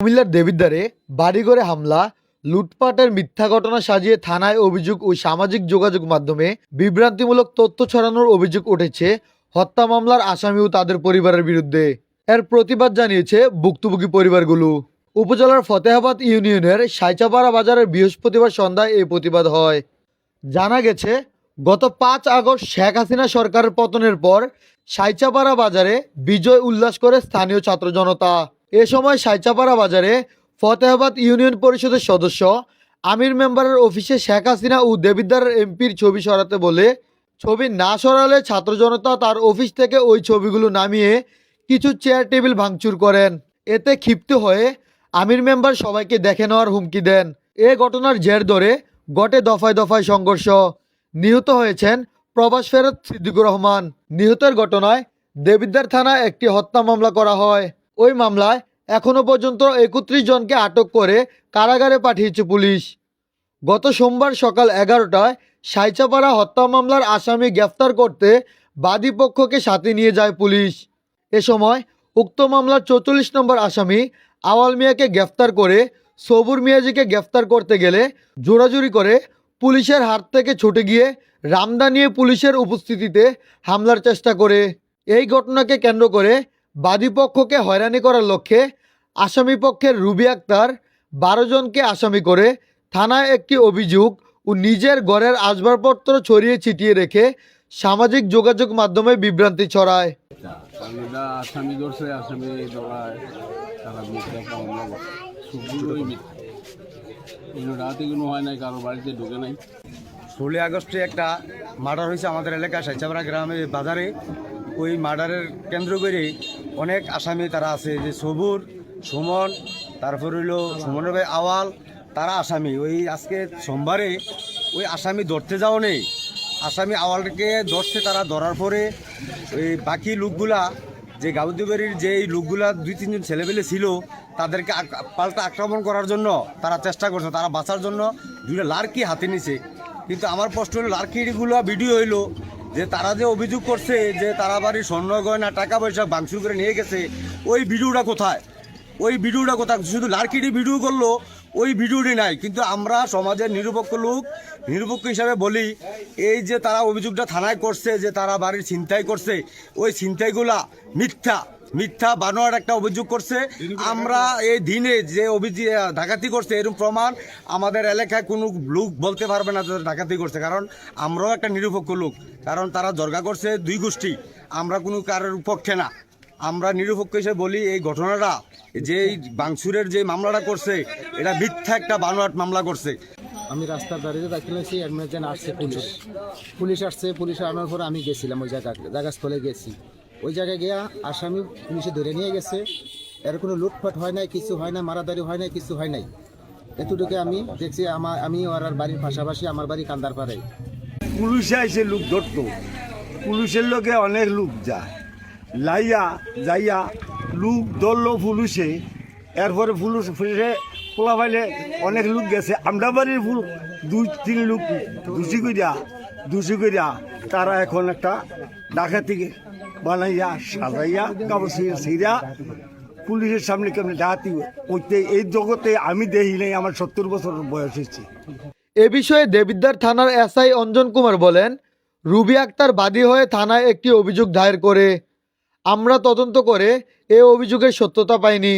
কুমিল্লার দেবিদ্বারে বাড়িঘরে হামলা, লুটপাটের মিথ্যা ঘটনা সাজিয়ে থানায় অভিযোগ ও সামাজিক যোগাযোগ মাধ্যমে বিভ্রান্তিমূলক তথ্য ছড়ানোর অভিযোগ উঠেছে হত্যা মামলার আসামি ও তাদের পরিবারের বিরুদ্ধে। এর প্রতিবাদ জানিয়েছে ভুক্তভোগী পরিবারগুলো। উপজেলার ফতেহাবাদ ইউনিয়নের সাইচাপাড়া বাজারের বৃহস্পতিবার সন্ধ্যায় এই প্রতিবাদ হয়। জানা গেছে, গত পাঁচ আগস্ট শেখ হাসিনা সরকারের পতনের পর সাইচাপাড়া বাজারে বিজয় উল্লাস করে স্থানীয় ছাত্র জনতা এ সময় সাইচাপাড়া বাজারে ফতেহাবাদ ইউনিয়ন পরিষদের সদস্য আমির মেম্বারের অফিসে শেখ হাসিনা ও দেবিদ্দারের এমপির ছবি সরাতে বলে, ছবি না সরালে ছাত্র জনতা তার অফিস থেকে ওই ছবিগুলো নামিয়ে কিছু চেয়ার টেবিল ভাঙচুর করেন। এতে ক্ষিপ্ত হয়ে আমির মেম্বার সবাইকে দেখে নেওয়ার হুমকি দেন। এ ঘটনার জের ধরে গটে দফায় দফায় সংঘর্ষ। নিহত হয়েছেন প্রবাস ফেরত সিদ্দিকুর রহমান। নিহতের ঘটনায় দেবিদ্দার থানায় একটি হত্যা মামলা করা হয়। ওই মামলায় এখনও পর্যন্ত একত্রিশ জনকে আটক করে কারাগারে পাঠিয়েছে পুলিশ। গত সোমবার সকাল এগারোটায় সাইচাপাড়া হত্যা মামলার আসামি গ্রেফতার করতে বাদী পক্ষকে সাথে নিয়ে যায় পুলিশ। এ সময় উক্ত মামলার চৌচল্লিশ নম্বর আসামি আওয়াল মিয়াকে গ্রেফতার করে সবুর মিয়াজিকে গ্রেফতার করতে গেলে জোরাজুরি করে পুলিশের হাত থেকে ছুটে গিয়ে রামদা নিয়ে পুলিশের উপস্থিতিতে হামলার চেষ্টা করে। এই ঘটনাকে কেন্দ্র করে বাদীপক্ষকে হয়রানি করার লক্ষ্যে আসামি পক্ষের রুবি আক্তার বারো জনকে আসামি করে থানায় একটি অভিযোগ ও নিজের ঘরের আসবাবপত্র ছড়িয়ে ছিটিয়ে রেখে সামাজিক যোগাযোগ মাধ্যমে বিভ্রান্তি ছড়ায়। আসামি ধরছে ধরায় তারা রাতে কোনো হয় নাই কারও বাড়িতে ঢুকে নাই। ষোলোই আগস্টে একটা মার্ডার হয়েছে আমাদের এলাকায় সাইচাপাড়া গ্রামে বাজারে। ওই মার্ডারের কেন্দ্র করে অনেক আসামি তারা আছে যে সবুর সুমন, তারপর হইল সুমনের ভাই আওয়াল, তারা আসামি। ওই আজকে সোমবারে ওই আসামি ধরতে যাও নেই। আসামি আওয়ালকে ধরছে, তারা ধরার পরে ওই বাকি লোকগুলা, যে গাউদিবাড়ির যে এই লোকগুলা দুই, তিনজন ছেলেপেলে ছিল, তাদেরকে পাল্টা আক্রমণ করার জন্য তারা চেষ্টা করছে, তারা বাঁচার জন্য দুইটা লার্কি হাতে নিছে। কিন্তু আমার প্রশ্ন হলো, লার্কিগুলো ভিডিও হইল যে তারা যে অভিযোগ করছে যে তারা বাড়ির স্বর্ণ গয়না টাকা পয়সা ভাঙচুর করে নিয়ে গেছে, ওই ভিডিওটা কোথায়? ওই ভিডিওটা কোথায়? শুধু লার্কিটি ভিডিও করল, ওই ভিডিওটি নাই। কিন্তু আমরা সমাজের নিরপেক্ষ লোক, নিরপেক্ষ হিসাবে বলি, এই যে তারা অভিযোগটা থানায় করছে, যে তারা বাড়ির ছিনতাই করছে, ওই ছিনতাইগুলা মিথ্যা মিথ্যা বানোয়ার একটা অভিযোগ করছে। আমরা এই দিনে যে অভিযোগ ডাকাতি করছে এরকম প্রমাণ আমাদের এলাকায় কোনো লোক বলতে পারবে না যে ডাকাতি করছে। কারণ আমরাও একটা নিরপেক্ষ লোক। কারণ তারা জর্গা করছে দুই গোষ্ঠী। আমরা কোনো কারোর পক্ষে না। আমরা নিরপেক্ষ হিসেবে বলি, এই ঘটনাটা যে এই বাংসুরের যে মামলাটা করছে এটা মিথ্যা একটা বানোয়াট মামলা করছে। আমি রাস্তার দাঁড়িয়ে দাখিল হয়েছি এমার্জেন্ট আসছে পুলিশ। পুলিশ আসছে পুলিশ আনার পর আমি গেছিলাম ওই জায়গা জায়গাস্থলে গেছি। ওই জায়গায় গিয়া আসামি পুলিশে ধরে নিয়ে গেছে। এর কোনো লুটফাট হয় নাই কিছু হয় না মারাদারি হয় নাই কিছু হয় নাই। এতটুকু আমি দেখছি আমার আমি ওর আর বাড়ির পাশাপাশি আমার বাড়ি কান্দার পাড়ায়। পুলিশে এসে লোক ধরতো। পুলিশের লোকে অনেক লোক যায়। লাইয়া যাইয়া লোক ধরলো পুলিশে, এরপরে পুলিশ পুলিশে পোলা পাইলে অনেক লোক গেছে। আমরা বাড়ির ফুল দুই, তিন লোক দোষী করিয়া দোষী করিয়া তারা এখন একটা ডাকাতি বানাইয়া, সাজাইয়া, কাপড় ছিঁড়া পুলিশের সামনে কেমন ডাকাতি করতে এই জগতে আমি দেখি নাই, আমার সত্তর বছর বয়স হয়েছে। এ বিষয়ে দেবিদ্দার থানার এসআই অঞ্জন কুমার বলেন, রুবি আক্তার বাদী হয়ে থানায় একটি অভিযোগ দায়ের করে, আমরা তদন্ত করে এ অভিযোগের সত্যতা পাইনি।